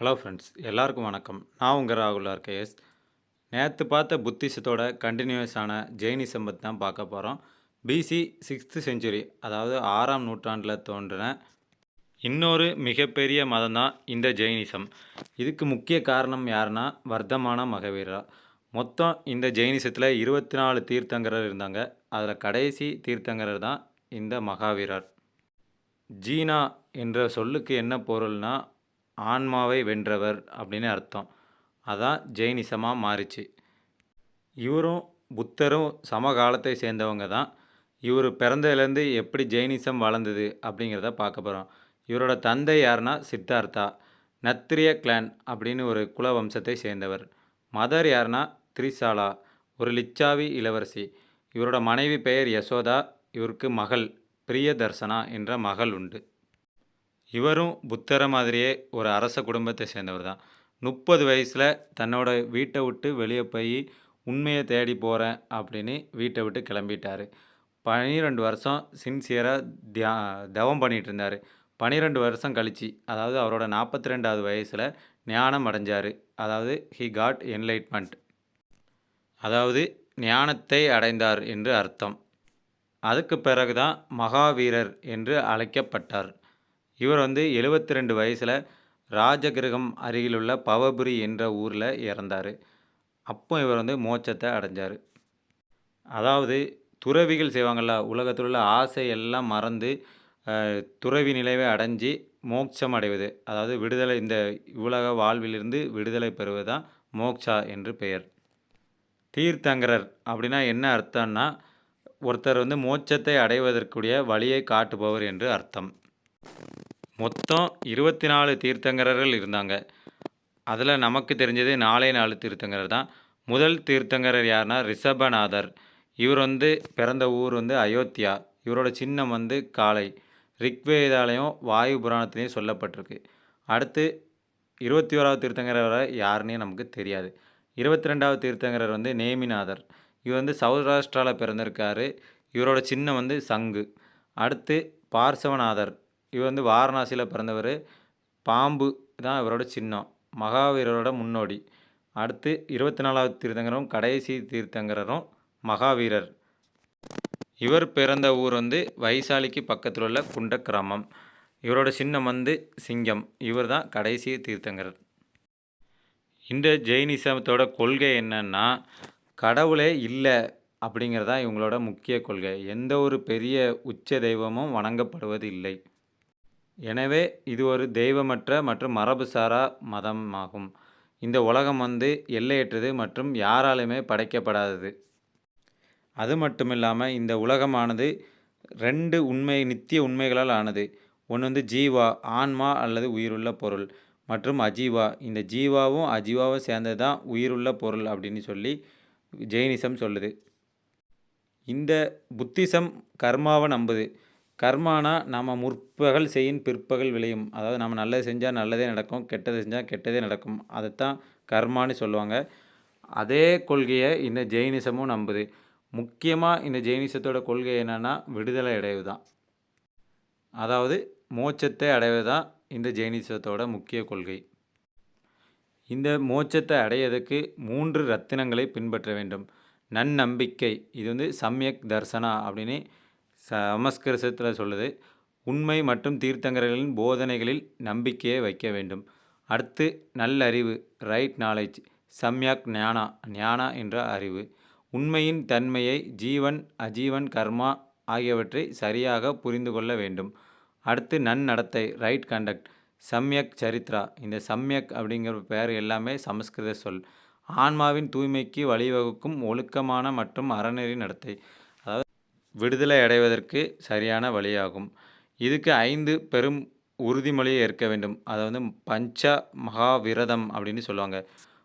Hello friends எல்லாருக்கும் வணக்கம். நான் உங்கள் ராகுல் ஆர்கேஎஸ். நேற்று பார்த்த புத்திசத்தோட கண்டினியூஸான ஜெயினிசம் பற்றி தான் பார்க்க போகிறோம் பிசி சிக்ஸ்த்து செஞ்சுரி அதாவது ஆறாம் நூற்றாண்டில் தோன்றின இன்னொரு மிகப்பெரிய மதம் தான் இந்த ஜெயினிசம் இதுக்கு முக்கிய காரணம் யாருன்னா வர்த்தமான மகவீரா மொத்தம் இந்த ஜெயினிசத்தில் இருபத்தி நாலு தீர்த்தங்கரர் இருந்தாங்க. அதில் கடைசி தீர்த்தங்கரர் தான் இந்த மகாவீரர். ஜீனா என்ற சொல்லுக்கு என்ன பொருள்னா ஆன்மாவை வென்றவர் அப்படின்னு அர்த்தம். அதான் ஜெயினிசமாக மாறிச்சு. இவரும் புத்தரும் சமகாலத்தை சேர்ந்தவங்க தான். இவர் பிறந்ததுலேருந்து எப்படி ஜெயினிசம் வளர்ந்தது அப்படிங்கிறத பார்க்க போகிறோம் இவரோட தந்தை யாருன்னா சித்தார்த்தா. நத்திரிய கிளான் அப்படின்னு ஒரு குல வம்சத்தை சேர்ந்தவர். மதர் யாருன்னா திரிசாலா. ஒரு லிச்சாவி இளவரசி. இவரோட மனைவி பெயர் யசோதா. இவருக்கு மகள் பிரியதர்சனா என்ற மகள் உண்டு. இவரும் புத்தரை மாதிரியே ஒரு அரச குடும்பத்தை சேர்ந்தவர் தான் முப்பது வயசில் தன்னோட வீட்டை விட்டு வெளியே போய் உண்மையை தேடி போகிறேன் அப்படின்னு வீட்டை விட்டு கிளம்பிட்டார். பன்னிரெண்டு வருஷம் சின்சியராக தியா தவம் பண்ணிகிட்டு இருந்தார். பன்னிரெண்டு வருஷம் கழிச்சு அதாவது அவரோட நாற்பத்தி ரெண்டாவது வயசில் ஞானம் அடைஞ்சார். அதாவது ஹி காட் என்லைட்மெண்ட் அதாவது ஞானத்தை அடைந்தார் என்று அர்த்தம். அதுக்கு பிறகு தான் மகாவீரர் என்று அழைக்கப்பட்டார். இவர் வந்து எழுபத்தி ரெண்டு வயசில் ராஜகிரகம் அருகிலுள்ள பவபுரி என்ற ஊரில் இறந்தார். அப்போ இவர் வந்து மோட்சத்தை அடைஞ்சார். அதாவது துறவிகள் செய்வாங்கள்ல உலகத்தில் உள்ள ஆசை எல்லாம் மறந்து துறவி நிலைவை அடைஞ்சு மோட்சம் அடைவது. அதாவது விடுதலை இந்த உலக வாழ்விலிருந்து விடுதலை பெறுவது தான் மோக்ஷா என்று பெயர். தீர்த்தங்கரர் அப்படின்னா என்ன அர்த்தம்னா ஒருத்தர் வந்து மோட்சத்தை அடைவதற்குரிய வழியை காட்டுபவர் என்று அர்த்தம். மொத்தம் இருபத்தி நாலு தீர்த்தங்கரர்கள் இருந்தாங்க. அதில் நமக்கு தெரிஞ்சது நாலே நாலு தீர்த்தங்கரர் தான். முதல் தீர்த்தங்கரர் யாருன்னா ரிஷபநாதர். இவர் வந்து பிறந்த ஊர் வந்து அயோத்தியா. இவரோட சின்னம் வந்து காளை. ரிக்வேதாலையும் வாயு புராணத்திலையும் சொல்லப்பட்டிருக்கு. அடுத்து இருபத்தி ஓராவது தீர்த்தங்கரர் யாருன்னே நமக்கு தெரியாது. இருபத்தி ரெண்டாவது தீர்த்தங்கரர் வந்து நேமிநாதர். இவர் வந்து சௌராஷ்டிராவில் பிறந்திருக்காரு. இவரோட சின்னம் வந்து சங்கு. அடுத்து பார்சவநாதர். இவர் வந்து வாரணாசியில் பிறந்தவர். பாம்பு தான் இவரோட சின்னம். மகாவீரரோட முன்னோடி. அடுத்து இருபத்தி நாலாவது தீர்த்தங்கரும் கடைசி தீர்த்தங்கரரும் மகாவீரர். இவர் பிறந்த ஊர் வந்து வைசாலிக்கு பக்கத்தில் உள்ள குண்ட கிராமம் இவரோட சின்னம் வந்து சிங்கம். இவர் தான் கடைசி தீர்த்தங்கரர். இந்த ஜெயினிசமத்தோட கொள்கை என்னன்னா கடவுளே இல்லை அப்படிங்கிறதா இவங்களோட முக்கிய கொள்கை. எந்த ஒரு பெரிய உச்ச தெய்வமும் வணங்கப்படுவது இல்லை. எனவே இது ஒரு தெய்வமற்ற மற்றும் மரபுசாரா மதம் ஆகும் இந்த உலகம் வந்து எல்லையற்றது மற்றும் யாராலுமே படைக்கப்படாதது. அது மட்டும் இல்லாமல் இந்த உலகமானது ரெண்டு உண்மை நித்திய உண்மைகளால் ஆனது. ஒன்று வந்து ஜீவா ஆன்மா அல்லது உயிருள்ள பொருள். மற்றும் அஜீவா. இந்த ஜீவாவும் அஜீவாவும் சேர்ந்தது தான் உயிருள்ள பொருள் அப்படின்னு சொல்லி ஜெயினிசம் சொல்லுது. இந்த புத்திசம் கர்மாவை நம்புது. கர்மானா நம்ம முற்பகல் செய்யும் பிற்பகல் விளையும். அதாவது நம்ம நல்லது செஞ்சால் நல்லதே நடக்கும் கெட்டது செஞ்சால் கெட்டதே நடக்கும். அதைத்தான் கர்மான்னு சொல்லுவாங்க. அதே கொள்கையை இந்த ஜெயினிசமும் நம்புது. முக்கியமாக இந்த ஜெயினிசத்தோட கொள்கை என்னென்னா விடுதலை அடைவு தான் அதாவது மோட்சத்தை அடைவது தான் இந்த ஜெயினிசத்தோட முக்கிய கொள்கை. இந்த மோட்சத்தை அடையதுக்கு மூன்று ரத்தினங்களை பின்பற்ற வேண்டும். நன்னம்பிக்கை இது வந்து சமயக் தர்சனா அப்படின்னு சமஸ்கிருதத்தில் சொல்லுது உண்மை மற்றும் தீர்த்தங்கர்களின் போதனைகளில் நம்பிக்கையை வைக்க வேண்டும். அடுத்து நல்லறிவு ரைட் நாலேஜ் சம்யக் ஞானா ஞானா என்ற அறிவு. உண்மையின் தன்மையை ஜீவன் அஜீவன் கர்மா ஆகியவற்றை சரியாக புரிந்து கொள்ள வேண்டும். அடுத்து நன்னடத்தை ரைட் கண்டக்ட் சம்யக் சரித்ரா. இந்த சம்யக் அப்படிங்கிற பெயர் எல்லாமே சமஸ்கிருத சொல். ஆன்மாவின் தூய்மைக்கு வழிவகுக்கும் ஒழுக்கமான மற்றும் அறநெறி நடத்தை. விடுதலை அடைவதற்கு சரியான வழியாகும். இதுக்கு ஐந்து பெரும் உறுதிமொழியை ஏற்க வேண்டும். அதை வந்து பஞ்ச மகாவிரதம் அப்படின்னு சொல்லுவாங்க.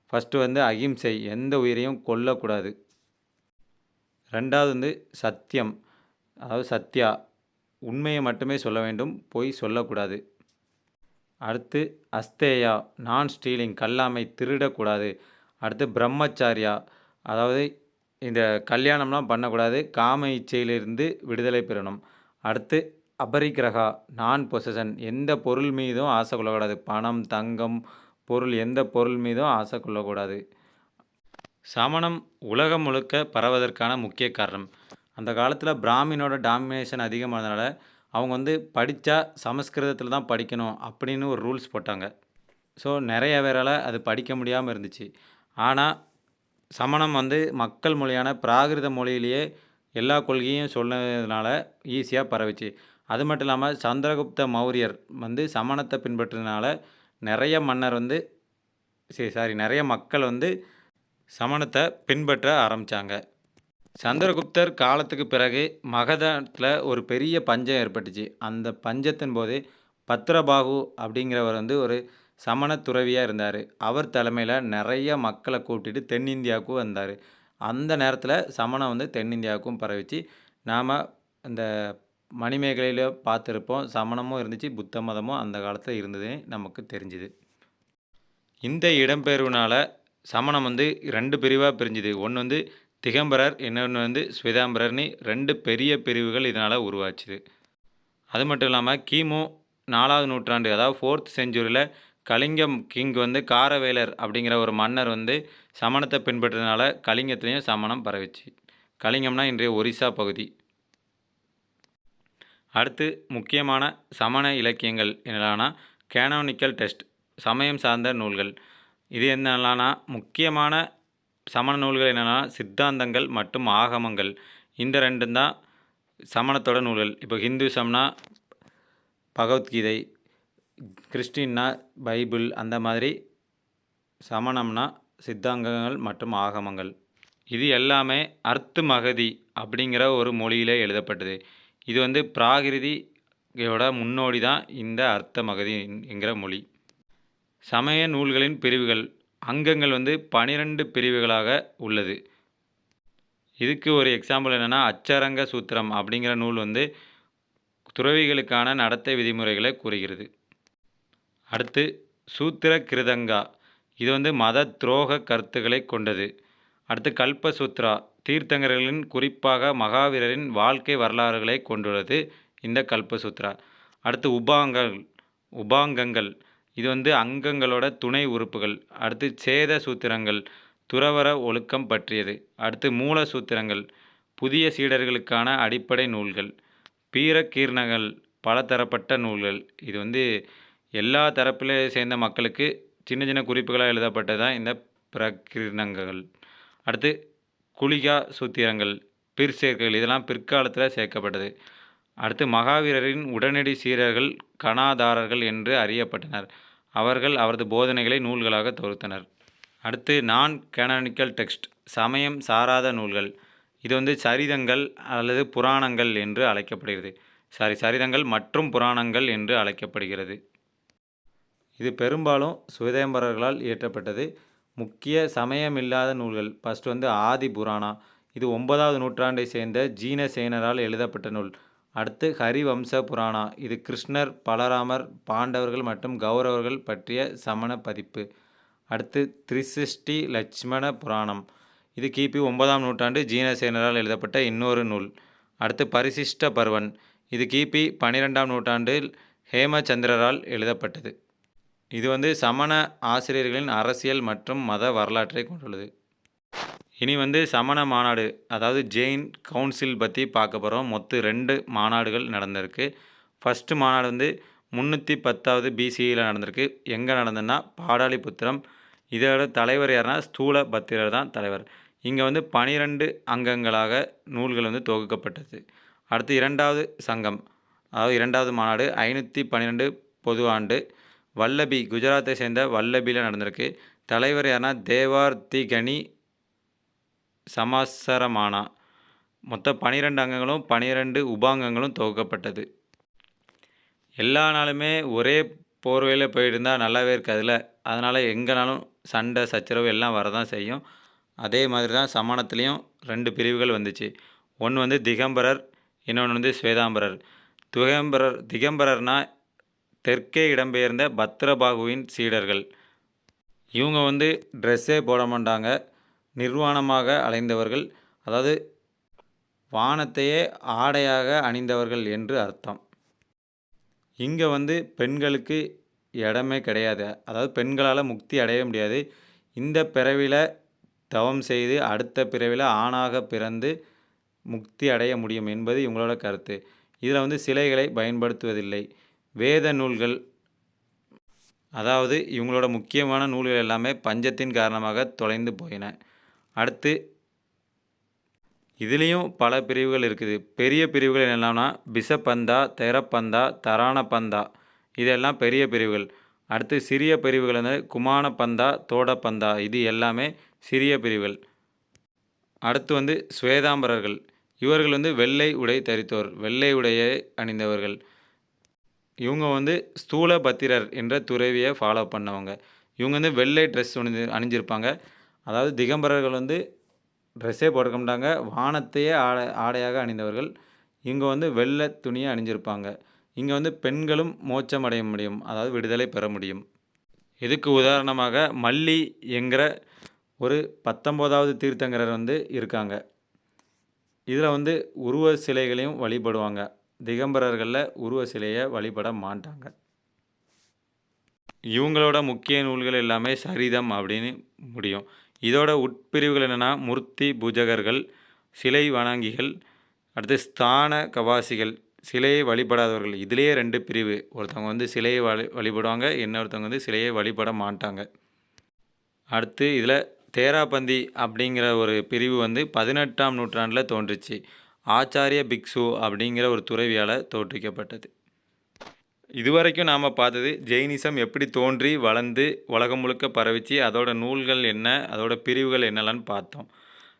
ஃபஸ்ட்டு வந்து அகிம்சை எந்த உயிரையும் கொல்லக்கூடாது. ரெண்டாவது வந்து சத்தியம் அதாவது சத்யா உண்மையை மட்டுமே சொல்ல வேண்டும் போய் சொல்லக்கூடாது. அடுத்து அஸ்தேயா நான் ஸ்டீலிங் கல்லாமை திருடக்கூடாது. அடுத்து பிரம்மச்சாரியா அதாவது இந்த கல்யாணம்லாம் பண்ணக்கூடாது. காம இச்சையிலிருந்து விடுதலை பெறணும். அடுத்து அபரிக்கிரகா நான் பொசஷன் எந்த பொருள் மீதும் ஆசை கொள்ளக்கூடாது. பணம் தங்கம் பொருள் எந்த பொருள் மீதும் ஆசை கொள்ளக்கூடாது. சமணம் உலகம் முழுக்க பரவதற்கான முக்கிய காரணம். அந்த காலத்தில் பிராமினோட டாமினேஷன் அதிகமானதுனால அவங்க வந்து படித்தா சமஸ்கிருதத்தில் தான் படிக்கணும் அப்படின்னு ஒரு ரூல்ஸ் போட்டாங்க. ஸோ நிறைய பேரால் அது படிக்க முடியாமல் இருந்துச்சு. ஆனால் சமணம் வந்து மக்கள் மொழியான பிராகிருத மொழியிலேயே எல்லா கொள்கையும் சொன்னதுனால ஈஸியாக பரவிச்சு. அது மட்டும் இல்லாமல் சந்திரகுப்த மௌரியர் வந்து சமணத்தை பின்பற்றினால நிறைய மன்னர் வந்து சரி சாரி நிறைய மக்கள் வந்து சமணத்தை பின்பற்ற ஆரம்பித்தாங்க சந்திரகுப்தர் காலத்துக்கு பிறகு மகதத்தில் ஒரு பெரிய பஞ்சம் ஏற்பட்டுச்சு. அந்த பஞ்சத்தின் போது பத்ரபாகு அப்படிங்கிறவர் வந்து ஒரு சமண துறவியாக இருந்தார். அவர் தலைமையில் நிறைய மக்களை கூப்பிட்டுட்டு தென்னிந்தியாவுக்கும் வந்தார். அந்த நேரத்தில் சமணம் வந்து தென்னிந்தியாவுக்கும் பரவிச்சு நாம் இந்த மணிமேகலையில் பார்த்துருப்போம் சமணமும் இருந்துச்சு புத்த மதமும் அந்த காலத்தில் இருந்தது நமக்கு தெரிஞ்சுது. இந்த இடம்பெயர்வுனால் சமணம் வந்து ரெண்டு பிரிவாக பிரிஞ்சுது. ஒன்று வந்து திகம்பரர் இன்னொன்று வந்து ஸ்வேதாம்பரர்னு ரெண்டு பெரிய பிரிவுகள் இதனால் உருவாச்சுது. அது மட்டும் இல்லாமல் கிமு நாலாவது நூற்றாண்டு அதாவது ஃபோர்த் செஞ்சுரியில் கலிங்கம் கிங் வந்து காரவேலர் அப்படிங்கிற ஒரு மன்னர் வந்து சமணத்தை பின்பற்றதுனால கலிங்கத்துலேயும் சமணம் பரவிச்சு. கலிங்கம்னா இன்றைய ஒரிசா பகுதி. அடுத்து முக்கியமான சமண இலக்கியங்கள் என்னென்னா கேனோனிக்கல் டெஸ்ட் சமயம் சார்ந்த நூல்கள். இது என்னென்னா முக்கியமான சமண நூல்கள் என்னென்னா சித்தாந்தங்கள் மற்றும் ஆகமங்கள். இந்த ரெண்டும் தான் சமணத்தோட நூல்கள். இப்போ ஹிந்துசம்னா பகவத்கீதை கிறிஸ்டின்னா பைபிள் அந்த மாதிரி சமணம்னா சித்தாங்கங்கள் மற்றும் ஆகமங்கள். இது எல்லாமே அர்த்து மகதி அப்படிங்கிற ஒரு மொழியில் எழுதப்பட்டது. இது வந்து பிராகிருதியோட முன்னோடி தான் இந்த அர்த்த மகதி என்கிற மொழி. சமய நூல்களின் பிரிவுகள் அங்கங்கள் வந்து பனிரெண்டு பிரிவுகளாக உள்ளது. இதுக்கு ஒரு எக்ஸாம்பிள் என்னென்னா அச்சரங்க சூத்திரம் அப்படிங்கிற நூல் வந்து துறவிகளுக்கான நடத்தை விதிமுறைகளை கூறுகிறது. அடுத்து சூத்திர கிருதங்கா இது வந்து மத துரோக கருத்துக்களை கொண்டது. அடுத்து கல்பசூத்ரா தீர்த்தங்கர்களின் குறிப்பாக மகாவீரரின் வாழ்க்கை வரலாறுகளை கொண்டுள்ளது இந்த கல்பசூத்ரா. அடுத்து உபாங்கங்கள் உபாங்கங்கள். இது வந்து அங்கங்களோட துணை உறுப்புகள். அடுத்து சேத சூத்திரங்கள் துறவர ஒழுக்கம் பற்றியது. அடுத்து மூல சூத்திரங்கள் புதிய சீடர்களுக்கான அடிப்படை நூல்கள். பீரக்கீர்ணங்கள் பலதரப்பட்ட நூல்கள். இது வந்து எல்லா தரப்பில் சேர்ந்த மக்களுக்கு சின்ன சின்ன குறிப்புகளாக எழுதப்பட்டது தான் இந்த பிரகீர்ணங்கள் அடுத்து குளிகா சூத்திரங்கள் பிற்சேர்க்கைகள் இதெல்லாம் பிற்காலத்தில் சேர்க்கப்பட்டது. அடுத்து மகாவீரரின் உடனடி சீரர்கள் கணாதாரர்கள் என்று அறியப்பட்டனர். அவர்கள் அவரது போதனைகளை நூல்களாக தொகுத்தனர். அடுத்து நான் கேனானிக்கல் டெக்ஸ்ட் சமயம் சாராத நூல்கள். இது வந்து சரிதங்கள் அல்லது புராணங்கள் என்று அழைக்கப்படுகிறது. சாரி சரிதங்கள் மற்றும் புராணங்கள் என்று அழைக்கப்படுகிறது. இது பெரும்பாலும் சுயதேம்பரர்களால் இயற்றப்பட்டது. முக்கிய சமயமில்லாத நூல்கள். ஃபஸ்ட் வந்து ஆதி புராணா. இது ஒன்பதாவது நூற்றாண்டை சேர்ந்த ஜீனசேனரால் எழுதப்பட்ட நூல். அடுத்து ஹரிவம்ச புராணா. இது கிருஷ்ணர் பலராமர் பாண்டவர்கள் மற்றும் கௌரவர்கள் பற்றிய சமண பதிப்பு. அடுத்து திரிசிஷ்டி லட்சுமண புராணம். இது கிபி ஒன்பதாம் நூற்றாண்டு ஜீனசேனரால் எழுதப்பட்ட இன்னொரு நூல். அடுத்து பரிசிஷ்ட பர்வன். இது கிபி பன்னிரெண்டாம் நூற்றாண்டில் ஹேமச்சந்திரரால் எழுதப்பட்டது. இது வந்து சமண ஆசிரியர்களின் அரசியல் மற்றும் மத வரலாற்றை கொண்டுள்ளது. இனி வந்து சமண மாநாடு அதாவது ஜெயின் கவுன்சில் பற்றி பார்க்க போகிறோம் மொத்தம் ரெண்டு மாநாடுகள் நடந்திருக்கு. ஃபஸ்ட்டு மாநாடு வந்து முந்நூற்றி பத்தாவது பிசியில் நடந்திருக்கு. எங்கே நடந்ததுன்னா பாடாலிபுத்திரம் இதோட தலைவர் யாருன்னா? ஸ்தூல பத்திரர் தான் தலைவர். இங்கே வந்து பனிரெண்டு அங்கங்களாக நூல்கள் வந்து தொகுக்கப்பட்டது. அடுத்து இரண்டாவது சங்கம் அதாவது இரண்டாவது மாநாடு ஐநூற்றி பன்னிரெண்டு பொது ஆண்டு வல்லபி குஜராத்தை சேர்ந்த வல்லபியில் நடந்திருக்கு. தலைவர் யாருன்னா தேவார்த்திகனி சமாசரமானா. மொத்தம் பனிரெண்டு அங்கங்களும் பனிரெண்டு உபாங்கங்களும் தொகுக்கப்பட்டது. எல்லா நாளுமே ஒரே போர்வையில் போயிட்டு இருந்தால் நல்லாவே இருக்காதுல்ல? அதனால் எங்கேனாலும் சண்டை சச்சரவு எல்லாம் வரதான் செய்யும். அதே மாதிரி தான் சமணத்துலேயும் ரெண்டு பிரிவுகள் வந்துச்சு. ஒன்று வந்து திகம்பரர் இன்னொன்று வந்து ஸ்வேதாம்பரர். திகம்பரர் திகம்பரர்னால் தெற்கே இடம்பெயர்ந்த பத்ரபாகுவின் சீடர்கள் இவங்க வந்து ட்ரெஸ்ஸே போட மாட்டாங்க நிர்வாணமாக அலைந்தவர்கள் அதாவது வானத்தையே ஆடையாக அணிந்தவர்கள் என்று அர்த்தம் இங்கே வந்து பெண்களுக்கு இடமே கிடையாது. அதாவது பெண்களால் முக்தி அடைய முடியாது. இந்த பிறவியில் தவம் செய்து அடுத்த பிறவியில் ஆணாக பிறந்து முக்தி அடைய முடியும் என்பது இவங்களோட கருத்து. இதில் வந்து சிலைகளை பயன்படுத்துவதில்லை. வேத நூல்கள் அதாவது இவங்களோட முக்கியமான நூல்கள் எல்லாமே பஞ்சத்தின் காரணமாக தொலைந்து போயின. அடுத்து இதுலேயும் பல பிரிவுகள் இருக்குது. பெரிய பிரிவுகள் என்னெல்லாம்னா பிசபந்தா, தரான பந்தா இதெல்லாம் பெரிய பிரிவுகள். அடுத்து சிறிய பிரிவுகள் வந்து குமானபந்தா, தோடப்பந்தா இது எல்லாமே சிறிய பிரிவுகள். அடுத்து வந்து சுவேதாம்பரர்கள். இவர்கள் வந்து வெள்ளை உடை தரித்தோர். வெள்ளை உடையை அணிந்தவர்கள். இவங்க வந்து ஸ்தூல பத்திரர் என்ற துறவியை ஃபாலோ பண்ணவங்க. இவங்க வந்து வெள்ளை ட்ரெஸ் அணிஞ்சு அணிஞ்சிருப்பாங்க. அதாவது திகம்பரர்கள் வந்து ட்ரெஸ்ஸே போட்டுக்க மாட்டாங்க. வானத்தையே ஆடை ஆடையாக அணிந்தவர்கள். இங்கே வந்து வெள்ளை துணியை அணிஞ்சிருப்பாங்க. இங்கே வந்து பெண்களும் மோட்சம் அடைய முடியும். அதாவது விடுதலை பெற முடியும். இதுக்கு உதாரணமாக மல்லி என்கிற ஒரு 19வது தீர்த்தங்கரர் வந்து இருக்காங்க. இதில் வந்து உருவ சிலைகளையும் வழிபடுவாங்க. திகம்பரர்களில் உருவ சிலையை வழிபட மாட்டாங்க. இவங்களோட முக்கிய நூல்கள் எல்லாமே சரிதம் அப்படின்னு முடியும். இதோட உட்பிரிவுகள் என்னன்னா மூர்த்தி பூஜகர்கள், சிலை வணங்கிகள், அடுத்து ஸ்தான கவாசிகள் சிலையை வழிபடாதவர்கள். இதிலேயே ரெண்டு பிரிவு. ஒருத்தவங்க வந்து சிலையை வழி வழிபடுவாங்க. இன்னொருத்தவங்க வந்து சிலையை வழிபட மாட்டாங்க. அடுத்து இதில் தேராபந்தி அப்படிங்கிற ஒரு பிரிவு வந்து பதினெட்டாம் நூற்றாண்டில் தோன்றுச்சு. ஆச்சாரிய பிக்ஷு அப்படிங்கிற ஒரு துறவியால் தோற்றுவிக்கப்பட்டது. இதுவரைக்கும் நாம் பார்த்தது ஜெயினிசம் எப்படி தோன்றி, வளர்ந்து உலகம் முழுக்க பரவிச்சு, அதோட நூல்கள் என்ன, அதோட பிரிவுகள் என்னெல்லாம் பார்த்தோம்.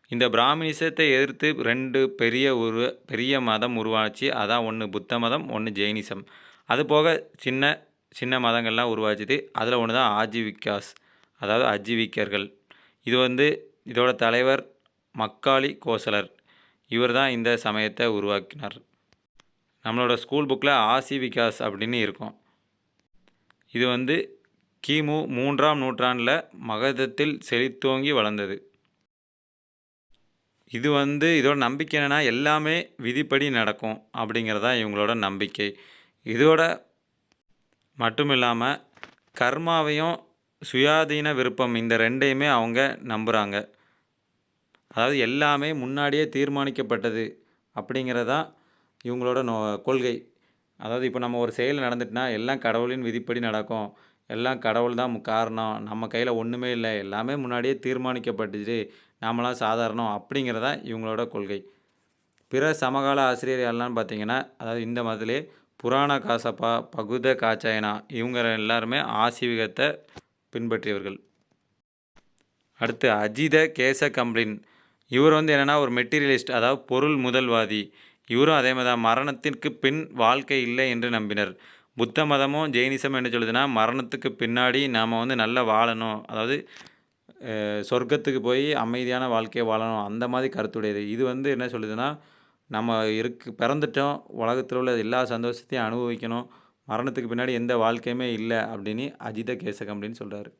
இந்த பிராமணிசத்தை எதிர்த்து ரெண்டு பெரிய ஒரு பெரிய மதம் உருவாச்சு. அதான் ஒன்று புத்த மதம், ஒன்று ஜெயினிசம். அதுபோக சின்ன சின்ன மதங்கள்லாம் உருவாச்சுது. அதில் ஒன்று தான் ஆஜீவிகாஸ் அதாவது அஜீவிக்கர்கள் இது வந்து இதோட தலைவர் மக்காளி கோசலர். இவர் தான் இந்த சமயத்தை உருவாக்கினார். நம்மளோட ஸ்கூல் புக்கில் ஆசி விகாஸ் அப்படின்னு இருக்கும். இது வந்து கி.மு. மூன்றாம் நூற்றாண்டில் மகதத்தில் செழித்தோங்கி வளர்ந்தது. இது வந்து இதோட நம்பிக்கை என்னென்னா எல்லாமே விதிப்படி நடக்கும் அப்படிங்கிறது தான் இவங்களோட நம்பிக்கை. இதோட மட்டும் இல்லாமல் கர்மாவையும், சுயாதீன விருப்பம் இந்த ரெண்டையுமே அவங்க நம்புகிறாங்க அதாவது எல்லாமே முன்னாடியே தீர்மானிக்கப்பட்டது அப்படிங்கிறது தான் இவங்களோட நோ கொள்கை. அதாவது இப்போ நம்ம ஒரு செயல் நடந்துட்டுனா எல்லாம் கடவுளின் விதிப்படி நடக்கும். எல்லாம் கடவுள் தான் காரணம். நம்ம கையில் ஒன்றுமே இல்லை எல்லாமே முன்னாடியே தீர்மானிக்கப்பட்டுச்சு. நாமளாம் சாதாரணம் அப்படிங்கிறதா இவங்களோட கொள்கை. பிற சமகால ஆசிரியர் எல்லாம்னு பார்த்தீங்கன்னா, அதாவது இந்த மதத்திலே புராண காசப்பா, பகுத காச்சாயனா இவங்க எல்லாருமே ஆசீவிகத்தை பின்பற்றியவர்கள். அடுத்து அஜித கேச கம்பளின் இவர் வந்து என்னென்னா ஒரு மெட்டீரியலிஸ்ட் அதாவது பொருள் முதல்வாதி. இவரும் அதே மாதிரி தான் மரணத்திற்கு பின் வாழ்க்கை இல்லை என்று நம்பினர். புத்த மதமும், ஜெயினிசம் என்ன சொல்லுதுன்னா, மரணத்துக்கு பின்னாடி நாம் வந்து நல்லா வாழணும். அதாவது சொர்க்கத்துக்கு போய் அமைதியான வாழ்க்கையை வாழணும். அந்த மாதிரி கருத்துடையது. இது வந்து என்ன சொல்லுதுன்னா, நம்ம இருக்கு பிறந்துட்டோம். உலகத்தில் உள்ள எல்லா சந்தோஷத்தையும் அனுபவிக்கணும். மரணத்துக்கு பின்னாடி எந்த வாழ்க்கையுமே இல்லை அப்படின்னு அஜித கேசகம் அப்படின்னு சொல்கிறாரு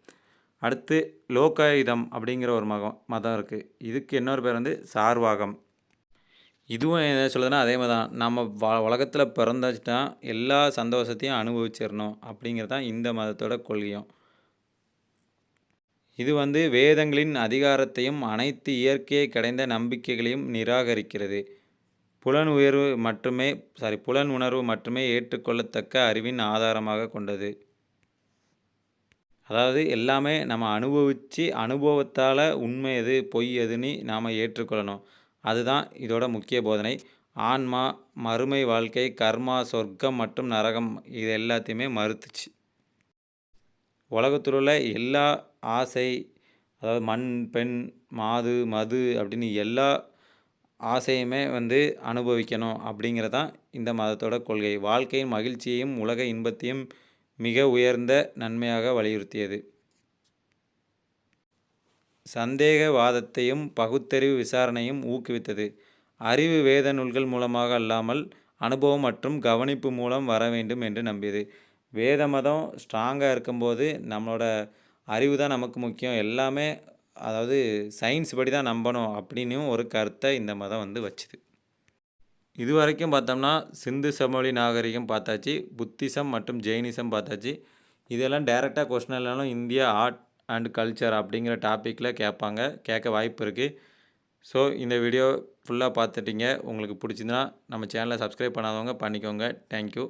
அடுத்து லோகாயுதம் அப்படிங்கிற ஒரு மகம் மதம் இருக்குது இதுக்கு இன்னொரு பேர் வந்து சார்வாகம். இதுவும் என்ன சொல்லுதுன்னா, அதே மாதிரி தான். நம்ம வ உலகத்தில் பிறந்தாச்சுட்டா எல்லா சந்தோஷத்தையும் அனுபவிச்சிடணும் அப்படிங்கிறது தான் இந்த மதத்தோட கொள்கையும். இது வந்து வேதங்களின் அதிகாரத்தையும், அனைத்து இயற்கையை கிடைந்த நம்பிக்கைகளையும் நிராகரிக்கிறது. புலன் உயர்வு மட்டுமே சாரி புலன் உணர்வு மட்டுமே ஏற்றுக்கொள்ளத்தக்க அறிவின் ஆதாரமாக கொண்டது. அதாவது எல்லாமே நம்ம அனுபவித்து அனுபவத்தால் உண்மை எது, பொய் எதுன்னு நாம் ஏற்றுக்கொள்ளணும். அதுதான் இதோட முக்கிய போதனை. ஆன்மா, மறுமை வாழ்க்கை, கர்மா, சொர்க்கம் மற்றும் நரகம் இது எல்லாத்தையுமே மறுத்துச்சு. உலகத்தில் உள்ள எல்லா ஆசை, அதாவது மண், பெண், மாது, மது அப்படின்னு எல்லா ஆசையுமே வந்து அனுபவிக்கணும் அப்படிங்கிறதான் இந்த மதத்தோட கொள்கை. வாழ்க்கையின் மகிழ்ச்சியையும், உலக இன்பத்தையும் மிக உயர்ந்த நன்மையாக வலியுறுத்தியது. சந்தேகவாதத்தையும், பகுத்தறிவு விசாரணையும் ஊக்குவித்தது. அறிவு வேத நூல்கள் மூலமாக அல்லாமல் அனுபவம் மற்றும் கவனிப்பு மூலம் வர வேண்டும் என்று நம்பியது. வேத மதம் ஸ்ட்ராங்காக இருக்கும்போது நம்மளோட அறிவு தான் நமக்கு முக்கியம். எல்லாமே அதாவது சயின்ஸ் படி தான் நம்பணும் அப்படின்னும் ஒரு கருத்தை இந்த மதம் வந்து வச்சுது. இது வரைக்கும் பார்த்தோம்னா, சிந்து சமவெளி நாகரிகம் பார்த்தாச்சு. புத்திசம் மற்றும் ஜெயினிசம் பார்த்தாச்சு. இதெல்லாம் டைரெக்டாக கொஸ்டின் இல்லைனாலும் இந்தியா ஆர்ட் அண்ட் கல்ச்சர் அப்படிங்கிற டாப்பிக்கில் கேட்பாங்க கேட்க வாய்ப்பு இருக்குது ஸோ இந்த வீடியோ ஃபுல்லாக பார்த்துட்டிங்க உங்களுக்கு பிடிச்சிருந்தா நம்ம சேனலை சப்ஸ்கிரைப் பண்ணாதவங்க பண்ணிக்கோங்க தேங்க்யூ